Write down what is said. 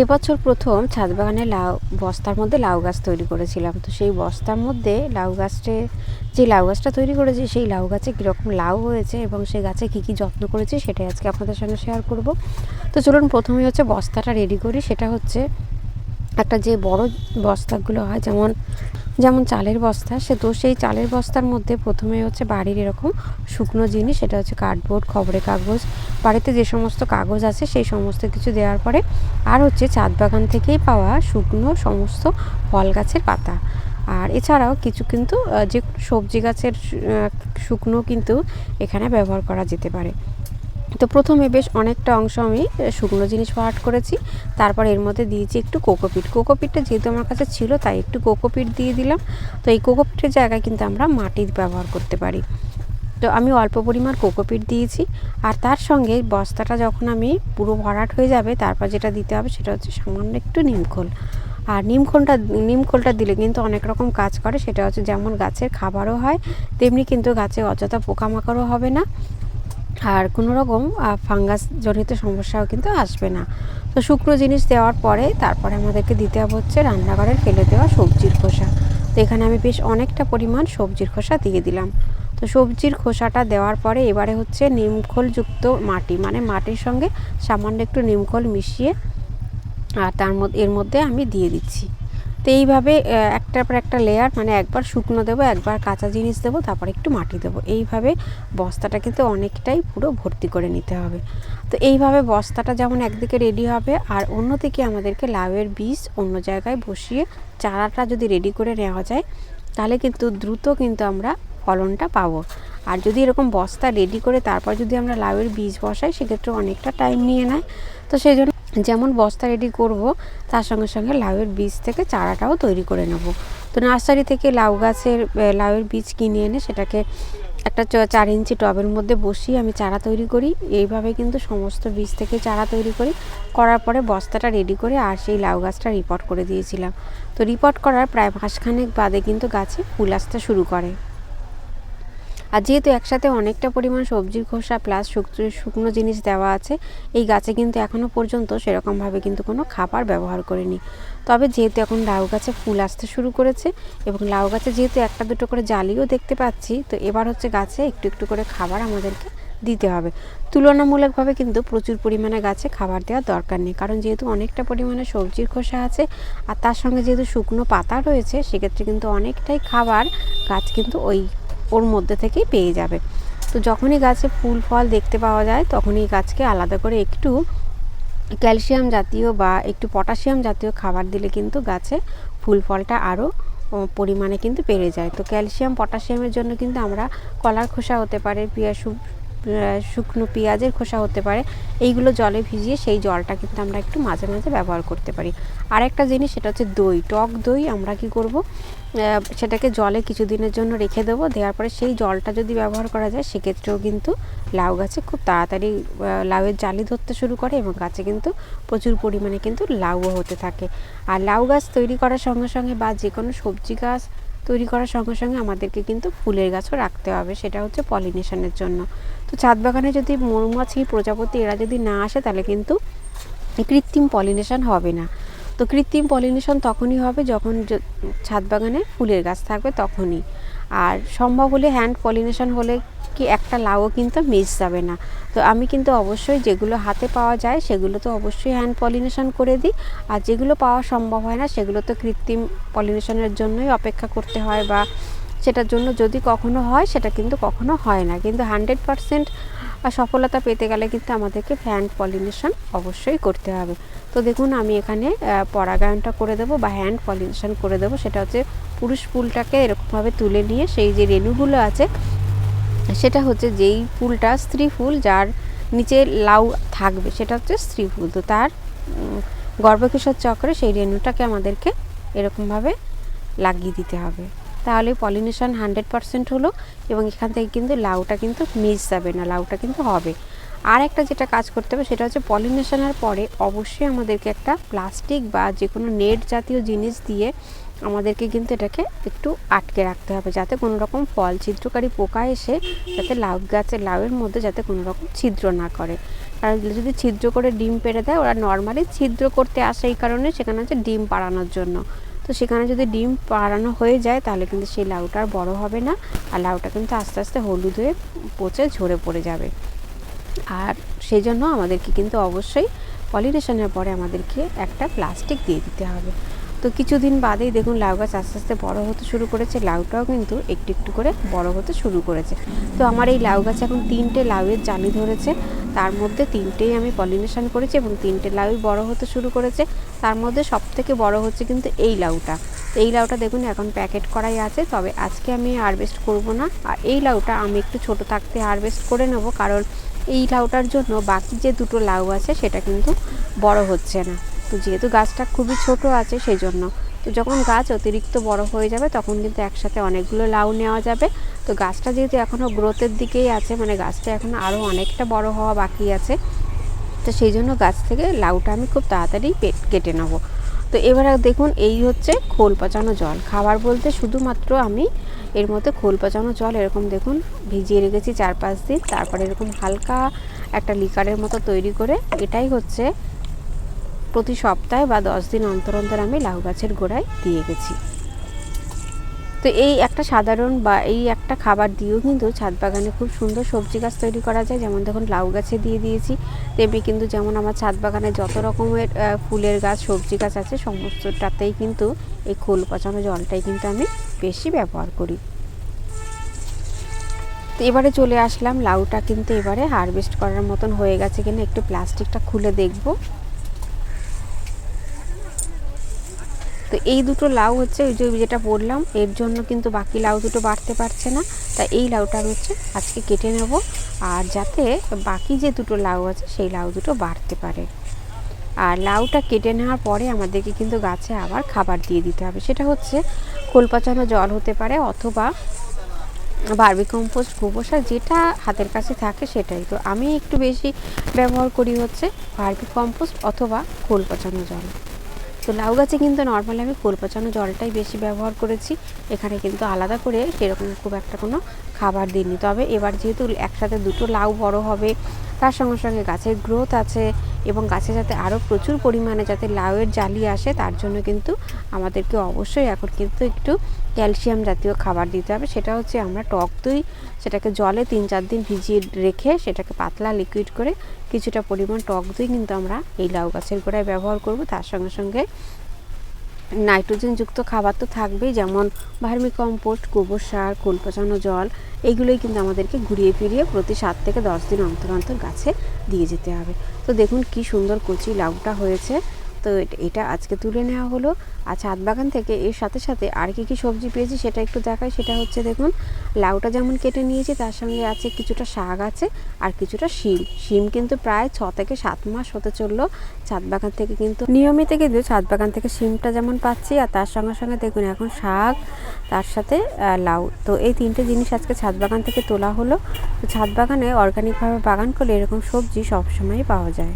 এবছর প্রথম ছাদ বাগানে লাউ, বস্তার মধ্যে লাউ গাছ তৈরি করেছিলাম। তো সেই বস্তার মধ্যে লাউ গাছটে, যে লাউ গাছটা তৈরি করেছি, সেই লাউ গাছে কীরকম লাউ হয়েছে এবং সেই গাছে কী কী যত্ন করেছি সেটাই আজকে আপনাদের সঙ্গে শেয়ার করব। তো চলুন প্রথমে হচ্ছে বস্তাটা রেডি করি। সেটা হচ্ছে একটা যে বড় বস্তাগুলো হয়, যেমন যেমন চালের বস্তা, সে তো সেই চালের বস্তার মধ্যে প্রথমে হচ্ছে বাড়ির এরকম শুকনো জিনিস, সেটা হচ্ছে কার্ডবোর্ড, খবরের কাগজ, বাড়িতে যে সমস্ত কাগজ আছে সেই সমস্ত কিছু দেওয়ার পরে আর হচ্ছে চাঁদ বাগান থেকেই পাওয়া শুকনো সমস্ত ফল গাছের পাতা। আর এছাড়াও কিছু কিন্তু যে সবজি গাছের শুকনো কিন্তু এখানে ব্যবহার করা যেতে পারে। তো প্রথমে বেশ অনেকটা অংশ আমি শুকনো জিনিস পাট করেছি। তারপর এর মধ্যে দিয়েছি একটু কোকোপিট। কোকোপিটটা যেহেতু আমার কাছে ছিল, তাই একটু কোকোপিট দিয়ে দিলাম। তো এই কোকোপিটের জায়গায় কিন্তু আমরা মাটির ব্যবহার করতে পারি। তো আমি অল্প পরিমাণ কোকোপিট দিয়েছি। আর তার সঙ্গে বস্তাটা যখন আমি পুরো ভরাট হয়ে যাবে, তারপর যেটা দিতে হবে সেটা হচ্ছে সামান্য একটু নিমখোল আর নিমখোলটা নিমখোলটা দিলে কিন্তু অনেক রকম কাজ করে, সেটা হচ্ছে যেমন গাছের খাবারও হয়, তেমনি কিন্তু গাছে অযথা পোকামাকড়ও হবে না। আর কোনো রকম ফাঙ্গাস জনিত সমস্যাও কিন্তু আসবে না। তো শুকনো জিনিস দেওয়ার পরে তারপরে আমাদেরকে দিতে হচ্ছে রান্নাঘরের ফেলে দেওয়া সবজির খোসা। তো এখানে আমি বেশ অনেকটা পরিমাণ সবজির খোসা দিয়ে দিলাম। তো সবজির খোসাটা দেওয়ার পরে এবারে হচ্ছে নিমখোলযুক্ত মাটি মানে মাটির সঙ্গে সামান্য একটু নিমখোল মিশিয়ে, আর তার মধ্যে, এর মধ্যে আমি দিয়ে দিচ্ছি। তো এইভাবে একটার পর একটা লেয়ার মানে একবার শুকনো দেবো, একবার কাঁচা জিনিস দেবো, তারপর একটু মাটি দেবো। এইভাবে বস্তাটা কিন্তু অনেকটাই পুরো ভর্তি করে নিতে হবে। তো এইভাবে বস্তাটা যেমন একদিকে রেডি হবে, আর অন্যদিকে আমাদেরকে লাউয়ের বীজ অন্য জায়গায় বসিয়ে চারাটা যদি রেডি করে নেওয়া যায়, তাহলে কিন্তু দ্রুত কিন্তু আমরা ফলনটা পাবো। আর যদি এরকম বস্তা রেডি করে তারপর যদি আমরা লাউয়ের বীজ বসাই, সেক্ষেত্রে অনেকটা টাইম নিয়ে নেয়। তো সেই জন্য যেমন বস্তা রেডি করব, তার সঙ্গে সঙ্গে লাউয়ের বীজ থেকে চারাটাও তৈরি করে নেব। তো নার্সারি থেকে লাউ গাছের লাউয়ের বীজ কিনে এনে সেটাকে একটা চার ইঞ্চি টবের মধ্যে বসিয়ে আমি চারা তৈরি করি। এইভাবে কিন্তু সমস্ত বীজ থেকে চারা তৈরি করি। করার পরে বস্তাটা রেডি করে আর সেই লাউ গাছটা রিপোর্ট করে দিয়েছিলাম। তো রিপোর্ট করার প্রায় মাসখানেক বাদে কিন্তু গাছে ফুল আসতে শুরু করে। আর যেহেতু একসাথে অনেকটা পরিমাণ সবজির খোসা প্লাস শুকনো জিনিস দেওয়া আছে, এই গাছে কিন্তু এখনও পর্যন্ত সেরকমভাবে কিন্তু কোনো খাবার ব্যবহার করিনি। তবে যেহেতু এখন লাউ গাছে ফুল আসতে শুরু করেছে এবং লাউ গাছে যেহেতু একটা দুটো করে জালিও দেখতে পাচ্ছি, তো এবার হচ্ছে গাছে একটু একটু করে খাবার আমাদেরকে দিতে হবে। তুলনামূলকভাবে কিন্তু প্রচুর পরিমাণে গাছে খাবার দেওয়ার দরকার নেই, কারণ যেহেতু অনেকটা পরিমাণে সবজির খোসা আছে আর তার সঙ্গে যেহেতু শুকনো পাতা রয়েছে, সেক্ষেত্রে কিন্তু অনেকটাই খাবার গাছ কিন্তু ওই ওর মধ্যে থেকেই পেয়ে যাবে। তো যখনই গাছে ফুল ফল দেখতে পাওয়া যায় তখনই গাছকে আলাদা করে একটু ক্যালসিয়াম জাতীয় বা একটু পটাশিয়াম জাতীয় খাবার দিলে কিন্তু গাছে ফুল ফলটা আরও পরিমাণে কিন্তু বেড়ে যায়। তো ক্যালসিয়াম পটাশিয়ামের জন্য কিন্তু আমরা কলার খোসা হতে পারে আহ, শুকনো পেঁয়াজের খোসা হতে পারে। এইগুলো জলে ভিজিয়ে সেই জলটা কিন্তু আমরা একটু মাঝে মাঝে ব্যবহার করতে পারি। আরেকটা জিনিস সেটা হচ্ছে দই। টক দই আমরা কি করব? সেটাকে জলে কিছুদিনের জন্য রেখে দেবো। দেওয়ার পরে সেই জলটা যদি ব্যবহার করা যায়, সেক্ষেত্রেও কিন্তু লাউ গাছে খুব তাড়াতাড়ি লাউয়ের জালি ধরতে শুরু করে এবং গাছে কিন্তু প্রচুর পরিমাণে কিন্তু লাউও হতে থাকে। আর লাউ গাছ তৈরি করার সঙ্গে সঙ্গে বা যে কোনো সবজি গাছ তৈরি করার সঙ্গে সঙ্গে আমাদেরকে কিন্তু ফুলের গাছও রাখতে হবে, সেটা হচ্ছে পলিনেশনের জন্য। তো ছাদ বাগানে যদি মৌমাছি, প্রজাপতি এরা যদি না আসে, তাহলে কিন্তু কৃত্রিম পলিনেশন হবে না। তো কৃত্রিম পলিনেশন তখনই হবে যখন ছাদ বাগানে ফুলের গাছ থাকবে তখনই। আর সম্ভব হলে হ্যান্ড পলিনেশন হলে কি একটা লাউও কিন্তু মিস যাবে না। তো আমি কিন্তু অবশ্যই যেগুলো হাতে পাওয়া যায় সেগুলো তো অবশ্যই হ্যান্ড পলিনেশন করে দিই। আর যেগুলো পাওয়া সম্ভব হয় না সেগুলো তো কৃত্রিম পলিনেশনের জন্যই অপেক্ষা করতে হয় বা সেটার জন্য যদি কখনো হয় সেটা কিন্তু কখনো হয় না। কিন্তু হান্ড্রেড পারসেন্ট সফলতা পেতে গেলে কিন্তু আমাদেরকে হ্যান্ড পলিনেশন অবশ্যই করতে হবে। তো দেখুন আমি এখানে পরাগায়নটা করে দেবো বা হ্যান্ড পলিনেশন করে দেবো। সেটা হচ্ছে পুরুষ ফুলটাকে এরকমভাবে তুলে নিয়ে সেই যে রেণুগুলো আছে সেটা হচ্ছে যেই ফুলটা স্ত্রী ফুল যার নিচে লাউ থাকবে, সেটা হচ্ছে স্ত্রী ফুল। তো তার গর্ভকিশোর চক্রে সেই রেণুটাকে আমাদেরকে এরকমভাবে লাগিয়ে দিতে হবে। তাহলে পলিনেশন হান্ড্রেড পারসেন্ট হলো এবং এখান থেকে কিন্তু লাউটা কিন্তু মিস যাবে না, লাউটা কিন্তু হবে। আর একটা যেটা কাজ করতে হবে সেটা হচ্ছে পলিনেশনের পরে অবশ্যই আমাদেরকে একটা প্লাস্টিক বা যে কোনো নেট জাতীয় জিনিস দিয়ে আমাদেরকে কিন্তু এটাকে একটু আটকে রাখতে হবে যাতে কোনো রকম ফল ছিদ্রকারী পোকা এসে যাতে লাউ গাছের লাউয়ের মধ্যে যাতে কোনো রকম ছিদ্র না করে। কারণ যদি ছিদ্র করে ডিম পেড়ে দেয়, ওরা নর্মালি ছিদ্র করতে আসে এই কারণে সেখানে হচ্ছে ডিম পাড়ানোর জন্য। তো সেখানে যদি ডিম পাড়ানো হয়ে যায়, তাহলে কিন্তু সেই লাউটা আর বড় হবে না, আর লাউটা কিন্তু আস্তে আস্তে হলুদ হয়ে পচে ঝরে পড়ে যাবে। আর সেই জন্য আমাদেরকে কিন্তু অবশ্যই পলিনেশনের পরে আমাদেরকে একটা প্লাস্টিক দিয়ে দিতে হবে। তো কিছুদিন বাদেই দেখুন লাউ গাছ আস্তে আস্তে বড় হতে শুরু করেছে, লাউটাও কিন্তু একটু একটু করে বড় হতে শুরু করেছে। তো আমার এই লাউ গাছে এখন তিনটে লাউয়ের জালি ধরেছে। তার মধ্যে তিনটেই আমি পলিনেশন করেছি এবং তিনটে লাউই বড় হতে শুরু করেছে। তার মধ্যে সব থেকে বড় হচ্ছে কিন্তু এই লাউটা। এই লাউটা দেখুন এখন প্যাকেট করাই আছে, তবে আজকে আমি হারভেস্ট করব না। আর এই লাউটা আমি একটু ছোট থাকতে হারভেস্ট করে নেব, কারণ এই লাউটার জন্য বাকি যে দুটো লাউ আছে, সেটা কিন্তু বড় হচ্ছে না। তো যেহেতু গাছটা খুবই ছোট আছে সেই জন্য তো যখন গাছ অতিরিক্ত বড় হয়ে যাবে তখন কিন্তু একসাথে অনেকগুলো লাউ নেওয়া যাবে। তো গাছটা যেহেতু এখনও গ্রোথের দিকেই আছে মানে গাছটা এখনও আরও অনেকটা বড় হওয়া বাকি আছে। তো সেই জন্য গাছ থেকে লাউটা আমি খুব তাড়াতাড়ি কেটে নেব। তো এবার দেখুন, এই হচ্ছে খোল পচানো জল। খাবার বলতে শুধুমাত্র আমি এর মধ্যে খোল পচানো জল এরকম দেখুন, ভিজিয়ে রেখেছি চার পাঁচ দিন তারপরে এরকম হালকা একটা লিকারের মতো তৈরি করে, এটাই হচ্ছে প্রতি সপ্তাহে বা দশ দিন অন্তর অন্তর আমি লাউ গাছের গোড়ায় দিয়ে গেছি। তো এই একটা সাধারণ বা এই একটা খাবার দিয়েও কিন্তু ছাদ বাগানে খুব সুন্দর সবজি গাছ তৈরি করা যায়। যেমন দেখুন, লাউ গাছে দিয়ে দিয়েছি। তেমনি কিন্তু যেমন আমার ছাদ বাগানে যত রকমের ফুলের গাছ, সবজি গাছ আছে, সমস্তটাতেই কিন্তু এই খোল পচানো জলটাই কিন্তু আমি বেশি ব্যবহার করি। তো এবারে চলে আসলাম, লাউটা কিন্তু এবারে হারভেস্ট করার মতন হয়ে গেছে কিনা একটু প্লাস্টিকটা খুলে দেখব। তো এই দুটো লাউ হচ্ছে ওই যে যেটা বললাম, এর জন্য কিন্তু বাকি লাউ দুটো বাড়তে পারছে না। তাই এই লাউটা আমি হচ্ছে আজকে কেটে নেব। আর যাতে বাকি যে দুটো লাউ আছে, সেই লাউ দুটো বাড়তে পারে। আর লাউটা কেটে নেওয়ার পরে আমাদেরকে কিন্তু গাছে আবার খাবার দিয়ে দিতে হবে। সেটা হচ্ছে খোল পচানো জল হতে পারে অথবা বার্বি কম্পোস্ট, গোবর যেটা হাতের কাছে থাকে সেটাই। তো আমি একটু বেশি ব্যবহার করি হচ্ছে বার্বি কম্পোস্ট অথবা খোল পচানো জল। তো লাউ গাছে কিন্তু নর্মালি আমি খোল পচানো জলটাই বেশি ব্যবহার করেছি। এখানে কিন্তু আলাদা করে সেরকম খুব একটা কোনো খাবার দিইনি। তবে এবার যেহেতু একসাথে দুটো লাউ বড় হবে, তার সঙ্গে সঙ্গে গাছের গ্রোথ আছে এবং গাছে যাতে আরও প্রচুর পরিমাণে যাতে লাউয়ের জালি আসে, তার জন্য কিন্তু আমাদেরকে অবশ্যই এখন কিন্তু একটু ক্যালসিয়াম জাতীয় খাবার দিতে হবে। সেটা হচ্ছে আমরা টক দই, সেটাকে জলে তিন চার দিন ভিজিয়ে রেখে সেটাকে পাতলা লিকুইড করে কিছুটা পরিমাণ টক দই কিন্তু আমরা এই লাউ গাছের গোড়ায় ব্যবহার করব। তার সঙ্গে সঙ্গে নাইট্রোজেনযুক্ত খাবার তো থাকবেই, যেমন ভার্মি কম্পোস্ট গোবর সার কোল পচানো জল, এইগুলোই কিন্তু আমাদেরকে ঘুরিয়ে ফিরিয়ে প্রতি সাত থেকে দশ দিন অন্তর অন্তর গাছে দিয়ে যেতে হবে। তো দেখুন কি সুন্দর কচি লাউটা হয়েছে। তো এটা- আজকে তুলে নেওয়া হলো। আর ছাদ বাগান থেকে এর সাথে সাথে আর কি কি সবজি পেয়েছি সেটা একটু দেখাই। সেটা হচ্ছে দেখুন, লাউটা যেমন কেটে নিয়েছি, তার সঙ্গে আছে কিছুটা শাক আছে আর কিছুটা শিম। শিম কিন্তু প্রায় ছ থেকে সাত মাস হতে চলল। ছাদ বাগান থেকে কিন্তু নিয়মিত কিন্তু ছাদ বাগান থেকে শিমটা যেমন পাচ্ছি আর তার সঙ্গে সঙ্গে দেখুন এখন শাক, তার সাথে লাউ। তো এই তিনটে জিনিস আজকে ছাদ বাগান থেকে তোলা হলো। তো ছাদ বাগানে অর্গানিকভাবে বাগান করলে এরকম সবজি সবসময়ই পাওয়া যায়।